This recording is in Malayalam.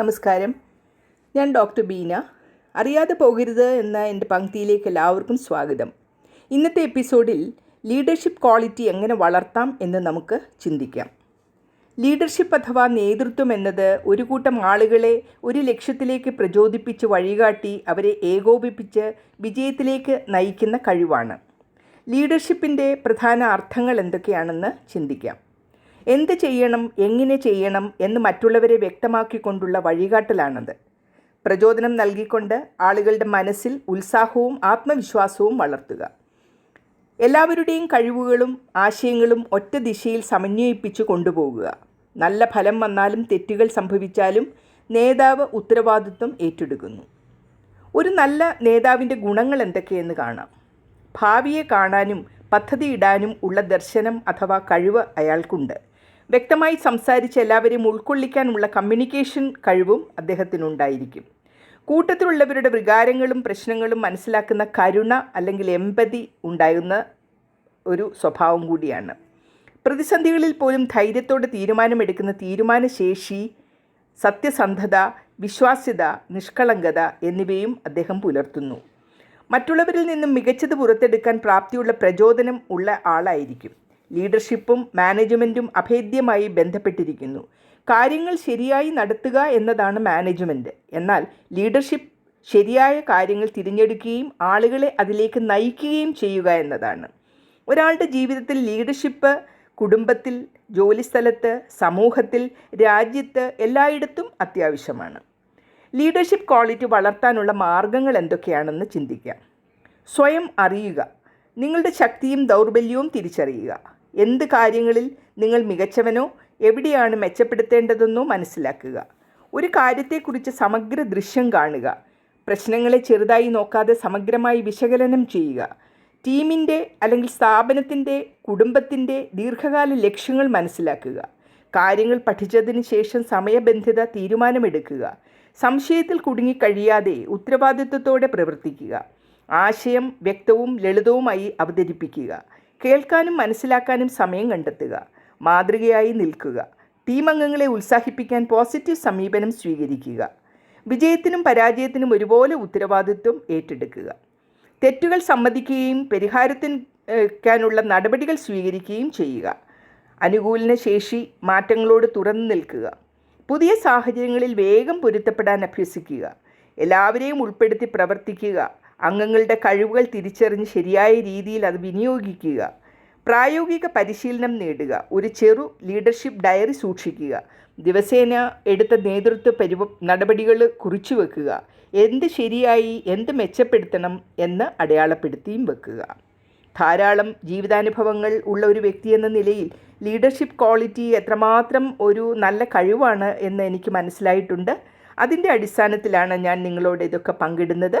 നമസ്കാരം. ഞാൻ ഡോക്ടർ ബീന. അറിയാതെ പോകരുത് എന്ന എന്റെ പങ്ക്തിയിലേക്ക് എല്ലാവർക്കും സ്വാഗതം. ഇന്നത്തെ എപ്പിസോഡിൽ ലീഡർഷിപ്പ് ക്വാളിറ്റി എങ്ങനെ വളർത്താം എന്ന് നമുക്ക് ചിന്തിക്കാം. ലീഡർഷിപ്പ് അഥവാ നേതൃത്വം എന്നത് ഒരു കൂട്ടം ആളുകളെ ഒരു ലക്ഷ്യത്തിലേക്ക് പ്രചോദിപ്പിച്ച് വഴികാട്ടി അവരെ ഏകോപിപ്പിച്ച് വിജയത്തിലേക്ക് നയിക്കുന്ന കഴിവാണ്. ലീഡർഷിപ്പിന്റെ പ്രധാന അർത്ഥങ്ങൾ എന്തൊക്കെയാണെന്ന് ചിന്തിക്കാം. എന്ത് ചെയ്യണം എങ്ങനെ ചെയ്യണം എന്ന് മറ്റുള്ളവരെ വ്യക്തമാക്കിക്കൊണ്ടുള്ള വഴികാട്ടലാണത്. പ്രചോദനം നൽകിക്കൊണ്ട് ആളുകളുടെ മനസ്സിൽ ഉത്സാഹവും ആത്മവിശ്വാസവും വളർത്തുക. എല്ലാവരുടെയും കഴിവുകളും ആശയങ്ങളും ഒറ്റ ദിശയിൽ സമന്വയിപ്പിച്ച് കൊണ്ടുപോകുക നല്ല ഫലം വന്നാലും തെറ്റുകൾ സംഭവിച്ചാലും നേതാവ് ഉത്തരവാദിത്വം ഏറ്റെടുക്കുന്നു. ഒരു നല്ല നേതാവിന്റെ ഗുണങ്ങൾ എന്തൊക്കെയെന്ന് കാണാം. ഭാവിയെ കാണാനും പദ്ധതി ഇടാനും ഉള്ള ദർശനം അഥവാ കഴിവ് അയാൾക്കുണ്ട്. വ്യക്തമായി സംസാരിച്ച് എല്ലാവരെയും ഉൾക്കൊള്ളിക്കാനുള്ള കമ്മ്യൂണിക്കേഷൻ കഴിവും അദ്ദേഹത്തിനുണ്ടായിരിക്കും. കൂട്ടത്തിലുള്ളവരുടെ വികാരങ്ങളും പ്രശ്നങ്ങളും മനസ്സിലാക്കുന്ന കരുണ അല്ലെങ്കിൽ എമ്പതി ഉണ്ടാകുന്ന ഒരു സ്വഭാവം കൂടിയാണ്. പ്രതിസന്ധികളിൽ പോലും ധൈര്യത്തോടെ തീരുമാനമെടുക്കുന്ന തീരുമാനശേഷി സത്യസന്ധത വിശ്വാസ്യത നിഷ്കളങ്കത എന്നിവയും അദ്ദേഹം പുലർത്തുന്നു. മറ്റുള്ളവരിൽ നിന്നും മികച്ചത് പുറത്തെടുക്കാൻ പ്രാപ്തിയുള്ള പ്രചോദനം ഉള്ള ആളായിരിക്കും. ലീഡർഷിപ്പും മാനേജ്മെന്റും അഭേദ്യമായി ബന്ധപ്പെട്ടിരിക്കുന്നു. കാര്യങ്ങൾ ശരിയായി നടത്തുക എന്നതാണ് മാനേജ്മെന്റ് എന്നാൽ ലീഡർഷിപ്പ് ശരിയായ കാര്യങ്ങൾ തിരഞ്ഞെടുക്കുകയും ആളുകളെ അതിലേക്ക് നയിക്കുകയും ചെയ്യുക എന്നതാണ്. ഒരാളുടെ ജീവിതത്തിൽ ലീഡർഷിപ്പ് കുടുംബത്തിൽ ജോലിസ്ഥലത്ത് സമൂഹത്തിൽ രാജ്യത്ത് എല്ലായിടത്തും അത്യാവശ്യമാണ്. ലീഡർഷിപ്പ് ക്വാളിറ്റി വളർത്താനുള്ള മാർഗങ്ങൾ എന്തൊക്കെയാണെന്ന് ചിന്തിക്കാം. സ്വയം അറിയുക. നിങ്ങളുടെ ശക്തിയും ദൗർബല്യവും തിരിച്ചറിയുക. എന്ത് കാര്യങ്ങളിൽ നിങ്ങൾ മികച്ചവനോ എവിടെയാണ് മെച്ചപ്പെടുത്തേണ്ടതെന്നോ മനസ്സിലാക്കുക. ഒരു കാര്യത്തെക്കുറിച്ച് സമഗ്ര ദൃശ്യം കാണുക. പ്രശ്നങ്ങളെ ചെറുതായി നോക്കാതെ സമഗ്രമായി വിശകലനം ചെയ്യുക. ടീമിന്റെ അല്ലെങ്കിൽ സ്ഥാപനത്തിന്റെ കുടുംബത്തിന്റെ ദീർഘകാല ലക്ഷ്യങ്ങൾ മനസ്സിലാക്കുക. കാര്യങ്ങൾ പഠിച്ചതിന് ശേഷം സമയബന്ധിത തീരുമാനമെടുക്കുക. സംശയത്തിൽ കുടുങ്ങിക്കഴിയാതെ ഉത്തരവാദിത്വത്തോടെ പ്രവർത്തിക്കുക. ആശയം വ്യക്തവും ലളിതവുമായി അവതരിപ്പിക്കുക. കേൾക്കാനും മനസ്സിലാക്കാനും സമയം കണ്ടെത്തുക. മാതൃകയായി നിൽക്കുക. ടീം അംഗങ്ങളെ ഉത്സാഹിപ്പിക്കാൻ പോസിറ്റീവ് സമീപനം സ്വീകരിക്കുക. വിജയത്തിനും പരാജയത്തിനും ഒരുപോലെ ഉത്തരവാദിത്വം ഏറ്റെടുക്കുക. തെറ്റുകൾ സമ്മതിക്കുകയും പരിഹാരത്തിനുള്ള നടപടികൾ സ്വീകരിക്കുകയും ചെയ്യുക. അനുകൂലന ശേഷി മാറ്റങ്ങളോട് തുറന്നു നിൽക്കുക. പുതിയ സാഹചര്യങ്ങളിൽ വേഗം പൊരുത്തപ്പെടാൻ അഭ്യസിക്കുക. എല്ലാവരെയും ഉൾപ്പെടുത്തി പ്രവർത്തിക്കുക. അംഗങ്ങളുടെ കഴിവുകൾ തിരിച്ചറിഞ്ഞ് ശരിയായ രീതിയിൽ അത് വിനിയോഗിക്കുക. പ്രായോഗിക പരിശീലനം നേടുക. ഒരു ചെറു ലീഡർഷിപ്പ് ഡയറി സൂക്ഷിക്കുക. ദിവസേന എടുത്ത നേതൃത്വ പരിവ നടപടികൾ കുറിച്ചു വെക്കുക. എന്ത് ശരിയായി എന്ത് മെച്ചപ്പെടുത്തണം എന്ന് അടയാളപ്പെടുത്തിയും വെക്കുക. ധാരാളം ജീവിതാനുഭവങ്ങൾ ഉള്ള ഒരു വ്യക്തി എന്ന നിലയിൽ ലീഡർഷിപ്പ് ക്വാളിറ്റി എത്രമാത്രം ഒരു നല്ല കഴിവാണ് എന്ന് എനിക്ക് മനസ്സിലായിട്ടുണ്ട്. അതിന്റെ അടിസ്ഥാനത്തിലാണ് ഞാൻ നിങ്ങളോട് ഇതൊക്കെ പങ്കിടുന്നത്.